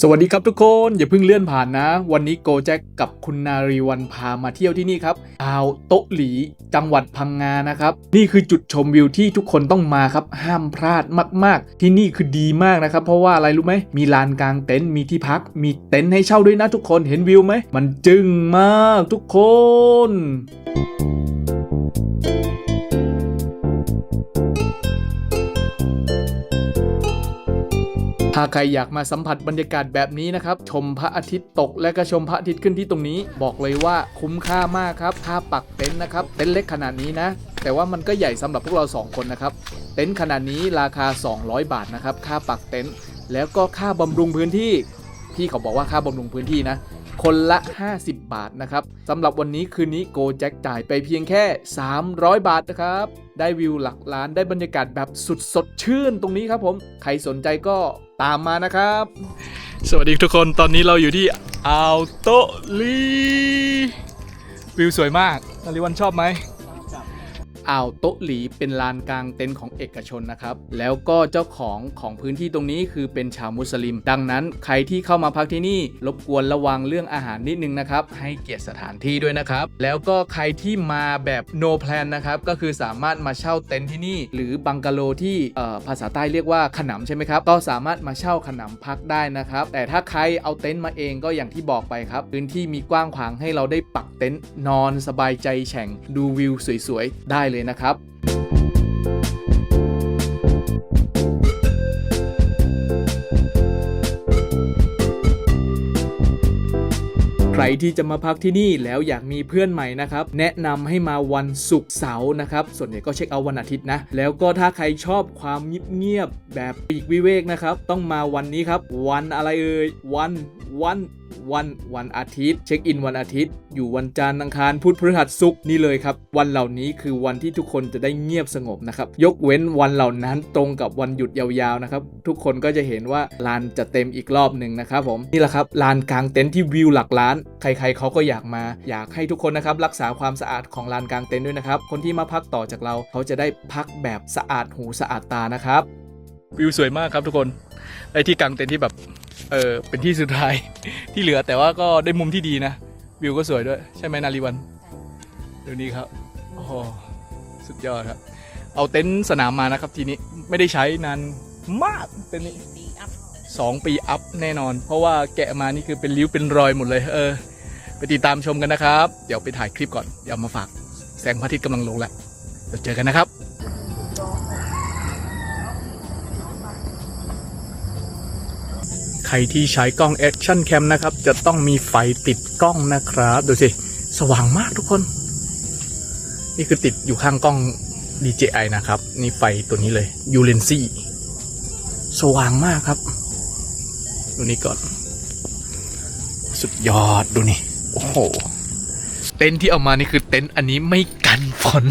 สวัสดีครับทุกคนอย่าเพิ่งเลื่อนผ่านนะ วันนี้โกแจ็คกับคุณนารีวันพามาเที่ยวที่นี่ครับอ่าวโต๊ะหลีจังหวัดพังงานะครับ นี่คือจุดชมวิวที่ทุกคนต้องมาครับ ห้ามพลาดมาก ๆ ที่นี่คือดีมากนะครับ เพราะว่าอะไรรู้ไหมมีลานกลางเต็นท์มีที่พัก มีเต็นท์ให้เช่าด้วยนะทุกคนเห็นวิวไหมมันจึ้งมากทุกคน ถ้าใครอยากมาสัมผัสบรรยากาศแบบนี้นะครับ ชมพระอาทิตย์ตกและก็ชมพระอาทิตย์ขึ้นที่ตรงนี้ บอกเลยว่าคุ้มค่ามากครับค่าปักเต็นท์นะครับ เต็นท์เล็กขนาดนี้นะ แต่ว่ามันก็ใหญ่สำหรับพวกเรา 2 คนนะครับ เต็นท์ขนาดนี้ราคา 200 บาทนะครับ ค่าปักเต็นท์ แล้วก็ค่าบำรุงพื้นที่ พี่เขาบอกว่าค่าบำรุงพื้นที่นะ คนละ 50 บาทนะครับสำหรับวันนี้คืนนี้โกแจ็คจ่ายไปเพียงแค่ 300 บาทนะครับ ได้วิวหลักล้านได้บรรยากาศแบบสุดสดชื่นตรงนี้ครับผม ใครสนใจก็ตามมานะครับ สวัสดีทุกคนตอนนี้เราอยู่ที่อัลโตลีวิวสวยมากนาริวันชอบไหม อ่าวโต๊ะหลีเป็นลานกลางเต็นท์ของเอกชนนะครับ แล้วก็เจ้าของของพื้นที่ตรงนี้คือเป็นชาวมุสลิม ดังนั้นใครที่เข้ามาพักที่นี่รบกวนระวังเรื่องอาหารนิดนึงนะครับ ให้เกียรติสถานที่ด้วยนะครับ แล้วก็ใครที่มาแบบ no plan นะครับก็คือสามารถมาเช่าเต็นท์ที่นี่ หรือบังกะโลที่ภาษาใต้เรียกว่าขนำใช่ไหมครับก็สามารถมาเช่าขนำพักได้นะครับ แต่ถ้าใครเอาเต็นท์มาเองก็อย่างที่บอกไปครับพื้นที่มีกว้างขวางให้เราได้ปักเต็นท์นอนสบายใจแฉ่งดูวิวสวยๆได้เลยนะครับใครที่จะมาพักที่นี่แล้วอยากมีเพื่อนใหม่นะครับ แนะนำให้มาวันศุกร์เสาร์นะครับ ส่วนใหญ่ก็เช็คเอาวันอาทิตย์นะ แล้วก็ถ้าใครชอบความเงียบๆแบบปีกวิเวกนะครับ ต้องมาวันนี้ครับ วันอะไรเอ่ยวันวัน วันวันอาทิตย์ เช็คอินวันอาทิตย์ อยู่วันจันทร์อังคารพุธพฤหัสศุกร์นี่เลยครับ วันเหล่านี้คือวันที่ทุกคนจะได้เงียบสงบนะครับ ยกเว้นวันเหล่านั้นตรงกับวันหยุดยาวๆนะครับ ทุกคนก็จะเห็นว่าลานจะเต็มอีกรอบหนึ่งนะครับผมนี่แหละครับลานกลางเต็นท์ที่วิวหลักล้าน ใครๆเขาก็อยากมา อยากให้ทุกคนนะครับรักษาความสะอาดของลานกลางเต็นท์ด้วยนะครับคนที่มาพักต่อจากเราเขาจะได้พักแบบสะอาดหูสะอาดตานะครับวิวสวยมากครับทุกคนไอ้ที่กลางเต็นท์ที่แบบ เออเป็นที่สุดท้าย ที่เหลือแต่ว่าก็ได้มุมที่ดีนะ วิวก็สวยด้วย ใช่ไหมนารีวันดูนี่ครับโอ้โหสุดยอดครับ เอาเต็นท์สนามมานะครับทีนี้ไม่ได้ใช้นานมากเต็นท์นี้สองปีอัพแน่นอน เพราะว่าแกะมานี่คือเป็นริ้วเป็นรอยหมดเลย เออ ไปติดตามชมกันนะครับ เดี๋ยวไปถ่ายคลิปก่อน เดี๋ยวมาฝากแสงพระอาทิตย์กำลังลงแล้วเดี๋ยวเจอกันนะครับ ใครที่ใช้กล้อง Action Cam นะครับ จะต้องมีไฟติดกล้องนะครับ ดูสิ สว่างมากทุกคน นี่คือติดอยู่ข้างกล้อง DJI นะครับ นี่ไฟตัวนี้เลย u l e n c y สว่างมากครับ ดูนี่ก่อน สุดยอดดูนี่ โอ้โห เต็นท์ที่เอามานี่คือเต็นท์อันนี้ไม่กันฝน